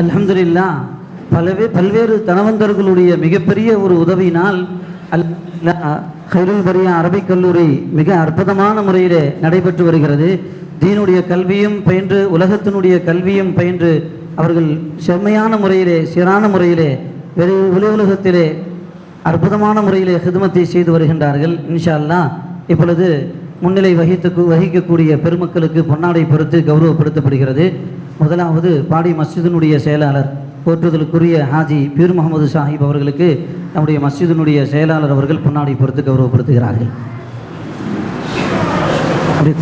அலமதுல்லா பலவே பல்வேறு தனவந்தர்களுடைய மிகப்பெரிய ஒரு உதவியினால் அல்ஹம்துலில்லா ஹைருல் பரியா அரபிக் கல்லூரி மிக அற்புதமான முறையிலே நடைபெற்று வருகிறது. தீனுடைய கல்வியும் பயின்று உலகத்தினுடைய கல்வியும் பயின்று அவர்கள் செம்மையான முறையிலே சீரான முறையிலே வெளி உலகத்திலே அற்புதமான முறையிலே ஹிதமத்தை செய்து வருகின்றார்கள். இன்ஷா அல்லாஹ் இப்பொழுது முன்னிலை வகித்து வகிக்கக்கூடிய பெருமக்களுக்கு பொன்னாடை பொறுத்து கௌரவப்படுத்தப்படுகிறது. முதலாவது பாடி மஸ்ஜிதினுடைய செயலாளர் போற்றுதலுக்குரிய ஹாஜி பீர் முகமது சாஹிப் அவர்களுக்கு நம்முடைய மஸ்ஜிதினுடைய செயலாளர் அவர்கள் பொன்னாடி பொறுத்து கௌரவப்படுத்துகிறார்கள். அப்படியே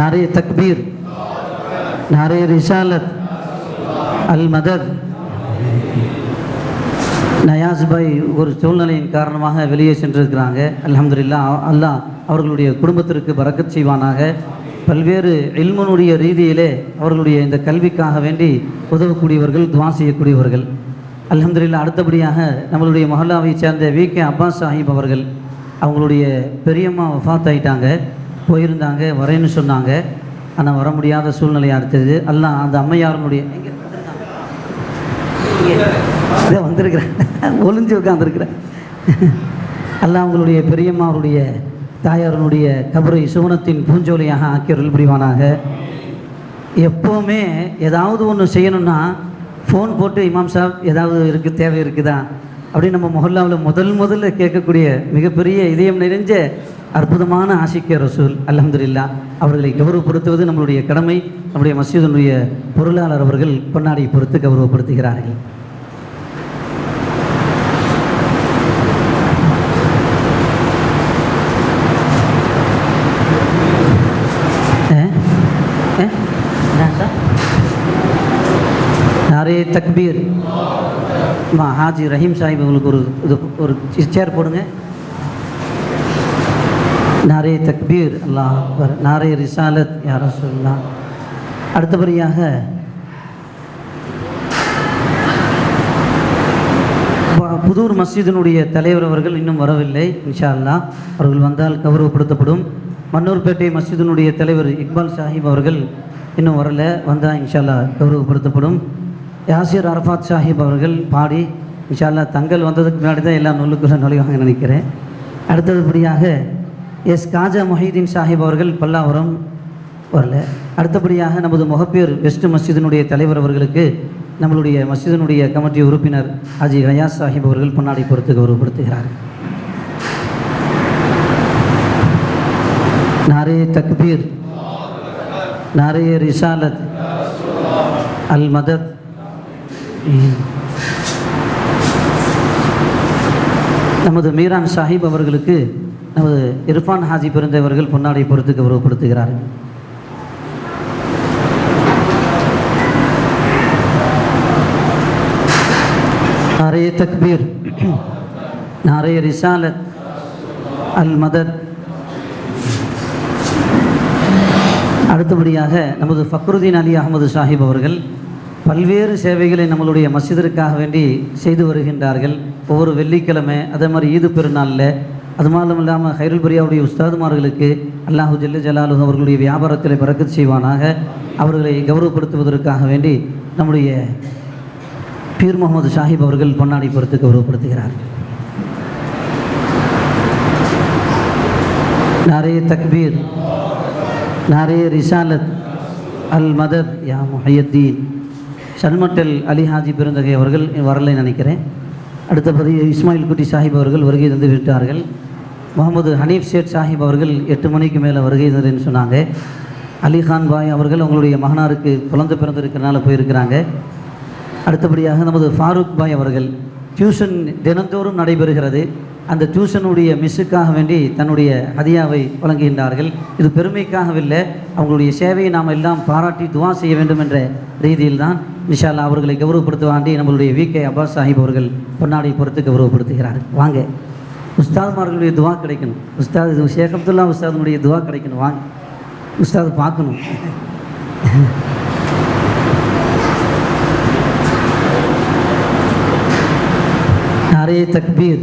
நாரே தக்பீர் நாரே ரிசாலத் அல் மதத் நயாஸ் பாய் ஒரு சூழ்நிலையின் காரணமாக வெளியே சென்றிருக்கிறாங்க. அலமதுல்லா அல்லாஹ் அவர்களுடைய குடும்பத்திற்கு பறக்கச் செய்வானாக. பல்வேறு இல்மனுடைய ரீதியிலே அவர்களுடைய இந்த கல்விக்காக வேண்டி உதவக்கூடியவர்கள் துவா செய்யக்கூடியவர்கள். அலமதுல்லா அடுத்தபடியாக நம்மளுடைய மஹல்லாவை சேர்ந்த வி. கே. அப்பாஸ் சாஹிப் அவர்கள் அவங்களுடைய பெரியம்மா வஃபாத் ஆயிட்டாங்க போயிருந்தாங்க வரேன்னு சொன்னாங்க. ஆனால் வர முடியாத சூழ்நிலையாக அடுத்தது. எல்லாம் அந்த அம்மையாரனுடைய எங்கே வந்திருக்கிறேன். ஒளிஞ்சு உட்காந்துருக்கிறேன் அல்ல அவங்களுடைய பெரியம்மா அவருடைய தாயாரனுடைய கபரை சுவனத்தின் பூஞ்சோலையாக ஆக்கியருள் புரிவானாக. எப்போவுமே ஏதாவது ஒன்று செய்யணும்னா ஃபோன் போட்டு இமாம் சாப் ஏதாவது இருக்கு தேவை இருக்குதா? அப்படின்னு நம்ம மொஹல்லாவில் முதல் முதல்ல கேட்கக்கூடிய மிகப்பெரிய இதயம் நிறைஞ்ச அற்புதமான ஆசிக்க ரசூல் அலமதுல்லா அவர்களை கௌரவப்படுத்துவது நம்மளுடைய கடமை. நம்முடைய மசீதனுடைய பொருளாளர் அவர்கள் கொண்டாடியை பொறுத்து கௌரவப்படுத்துகிறார்கள் ஆ? ஆ? என்ன சார்? நாரே தக்பீர். மா ஹாஜி ரஹீம் சாஹிப் உங்களுக்கு ஒரு இது ஒரு சேர் போடுங்க. நாரே தக்பீர் அல்லாஹ் அக்பர். நாரே ரிசாலத் யார சொல்லலாம் அடுத்தபடியாக புதூர் மஸ்ஜிதினுடைய தலைவர் அவர்கள் இன்னும் வரவில்லை இன்ஷா அல்லா அவர்கள் வந்தால் கௌரவப்படுத்தப்படும். மன்னூர்பேட்டை மஸ்ஜிதினுடைய தலைவர் இக்பால் சாஹிப் அவர்கள் இன்னும் வரல வந்தால் இன்ஷா அல்லாஹ் கௌரவப்படுத்தப்படும். யாசிர் அரஃபாத் சாஹிப் அவர்கள் பாடி இன்ஷா தங்கள் வந்ததுக்கு முன்னாடி தான் எல்லாம் நூலுக்குள்ள நுழைவாங்க நினைக்கிறேன். அடுத்தபடியாக எஸ். காஜா மொஹிதீன் சாஹிப் அவர்கள் பல்லாவரம் வரல. அடுத்தபடியாக நமது முகப்பேர் வெஸ்ட் மஸ்ஜிதினுடைய தலைவர் அவர்களுக்கு நம்மளுடைய மஸ்ஜிதினுடைய கமிட்டி உறுப்பினர் அஜி ரயாஸ் சாஹிப் அவர்கள் பொன்னாடி பொறுத்து கௌரவப்படுத்துகிறார். நாரே தக்பீர் நாரே ரிசாலத் அல் மதத் நமது மீரான் சாஹிப் அவர்களுக்கு நமது இர்ஃபான் ஹாஜி பிறந்தவர்கள் பொன்னாடை பொறுத்துக்கு உருவப்படுத்துகிறார் நாரே தக்பீர் நாரே ரிசாலத் அல் மதத் அடுத்தபடியாக நமது ஃபக்ருதீன் அலி அகமது சாஹிப் அவர்கள் பல்வேறு சேவைகளை நம்மளுடைய மசிதருக்காக வேண்டி செய்து வருகின்றார்கள். ஒவ்வொரு வெள்ளிக்கிழமை அதே மாதிரி ஈது பெருநாளில் அது மாத்திரம் இல்லாமல் ஹைருல் பரியாவுடைய உஸ்தாதுமார்களுக்கு அல்லாஹு ஜல்ல ஜலாலு அவர்களுடைய வியாபாரத்தில் பிறக்க செய்வானாக. அவர்களை கௌரவப்படுத்துவதற்காக வேண்டி நம்முடைய பீர் முகமது சாஹிப் அவர்கள் பொன்னாடி பொறுத்து கௌரவப்படுத்துகிறார். நாரே தக்பீர் நாரே ரிசாலத் அல் மதத் யா முஹையத்தீன். சன்மட்டல் அலி ஹாஜி பெருந்தகை அவர்கள் வரலை நினைக்கிறேன். அடுத்தபடி இஸ்மாயில் குட்டி சாஹிப் அவர்கள் வருகை தந்து விட்டார்கள். முகமது ஹனீஃப் ஷேட் சாஹிப் அவர்கள் எட்டு மணிக்கு மேலே வருகை தந்ததுன்னு சொன்னாங்க. அலிகான் பாய் அவர்கள் அவங்களுடைய மகனாருக்கு குழந்தை பிறந்திருக்கிறனால போயிருக்கிறாங்க. அடுத்தபடியாக நமது ஃபாரூக் பாய் அவர்கள் டியூஷன் தினந்தோறும் நடைபெறுகிறது. அந்த டியூஷனுடைய மிஸ்ஸுக்காக வேண்டி தன்னுடைய ஹதியாவை வழங்குகின்றார்கள். இது பெருமைக்காகவில்லை அவங்களுடைய சேவையை நாம் எல்லாம் பாராட்டி துவா செய்ய வேண்டும் என்ற ரீதியில்தான் விஷாலா அவர்களை கௌரவப்படுத்துவாண்டி நம்மளுடைய வி கே அப்பாஸ் சாஹிப் அவர்கள் பொன்னாடை பொறுத்து கௌரவப்படுத்துகிறார்கள் வாங்க. உஸ்தாத்மார்களுடைய துவா கிடைக்கணும். உஸ்தாத் இது ஷேக் அப்துல்லா உஸ்தாதனுடைய துவா கிடைக்கணும். வாங்க. உஸ்தாத் பார்க்கணும். நாரே தக்பீர்.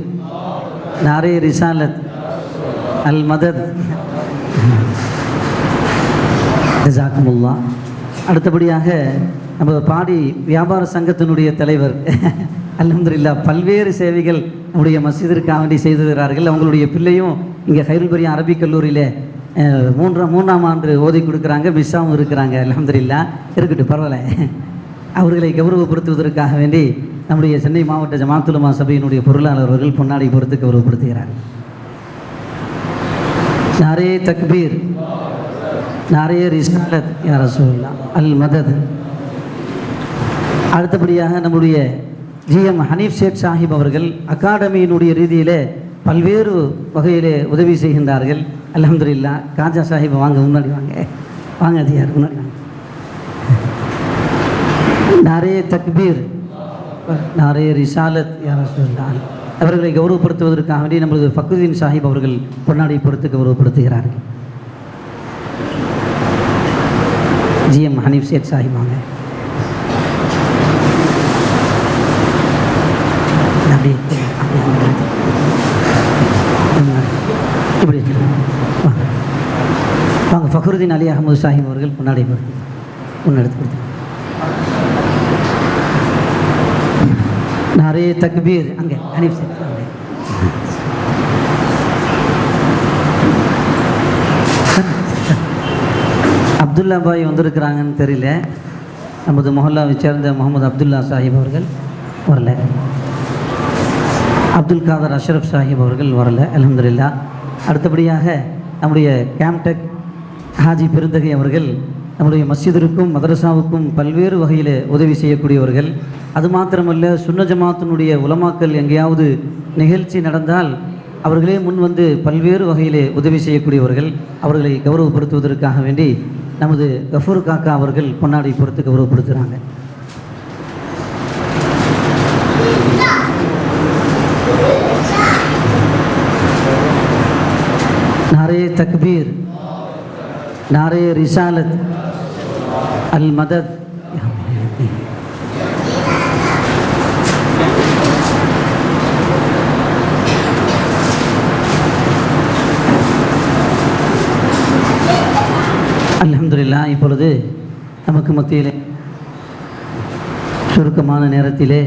நாரே ரிசாலத். அல் மதத். ஜாக்குமுல்லா அடுத்தபடியாக நம்ம பாடி வியாபார சங்கத்தினுடைய தலைவர் அலமதுல்லா பல்வேறு சேவைகள் நம்முடைய மசிதிற்காக வேண்டி செய்து வருகிறார்கள் அவங்களுடைய பிள்ளையும் இங்கே ஹைருல்பரியா அரபிக் கல்லூரியில் மூன்றாம் மூன்றாம் மூணாம் ஆண்டு ஓதி கொடுக்குறாங்க மிஸ்ஸாவும் இருக்கிறாங்க அலமதுல்லா இருக்கட்டும் பரவாயில்ல. அவர்களை கௌரவப்படுத்துவதற்காக வேண்டி நம்முடைய சென்னை மாவட்ட ஜமாத்துலமா சபையினுடைய பொருளாளர் அவர்கள் பொன்னாடி பொறுத்து கௌரவப்படுத்துகிறார். நாரே தக்பீர் நாரே ரிசாலத் யா ரசூல்லா அல் மதத் அடுத்தபடியாக நம்முடைய ஜிஎம் ஹனீஃப் ஷேக் சாஹிப் அவர்கள் அகாடமியினுடைய ரீதியில் பல்வேறு வகையிலே உதவி செய்கின்றார்கள். அல்ஹம்துலில்லா காஜா சாஹிப் வாங்க முன்னாடி வாங்க. வாங்க அதிகார் முன்னாடி வாங்க. நாரே தக்பீர் நாரே ரிசாலத் யா ரசூலுல்லாஹ். அவர்களை கௌரவப்படுத்துவதற்காக வேண்டி நமது ஃபக்குதீன் சாஹிப் அவர்கள் பொன்னாடி பொறுத்து கௌரவப்படுத்துகிறார்கள். ஜிஎம் ஹனீஃப் ஷேக் சாஹிப் வாங்க. அப்படி இப்படி வாங்க. வாங்க ஃபக்ருதீன் அலி அகமது சாஹிப் அவர்கள் முன்னாடி முன்னெடுத்து கொடுத்து நிறைய தக்பீர் அங்கே அங்கே அப்துல்லா பாய் வந்திருக்கிறாங்கன்னு தெரியல. நமது மொஹல்லாவை சேர்ந்த முகமது அப்துல்லா சாஹிப் அவர்கள் வரல. அப்துல் காதர் அஷ்ரஃப் சாஹிப் அவர்கள் வரல அலமதுல்லா அடுத்தபடியாக நம்முடைய கேம்டெக் ஹாஜி பெருந்தகை அவர்கள் நம்முடைய மஸ்ஜிதிற்கும் மதரசாவுக்கும் பல்வேறு வகையில் உதவி செய்யக்கூடியவர்கள். அது மாத்திரமல்ல சுன்ன ஜமாத்தினுடைய உலமாக்கல் எங்கேயாவது நிகழ்ச்சி நடந்தால் அவர்களே முன் வந்து பல்வேறு வகையிலே உதவி செய்யக்கூடியவர்கள். அவர்களை கௌரவப்படுத்துவதற்காக வேண்டி நமது கஃபூர் காக்கா அவர்கள் பொன்னாடை பொறுத்து கௌரவப்படுத்துகிறாங்க நாரே தக்பீர் நாரே ரிசாலத் அல் மதத். அலமதுல்லா இப்பொழுது நமக்கு மத்தியிலே சுருக்கமான நேரத்திலே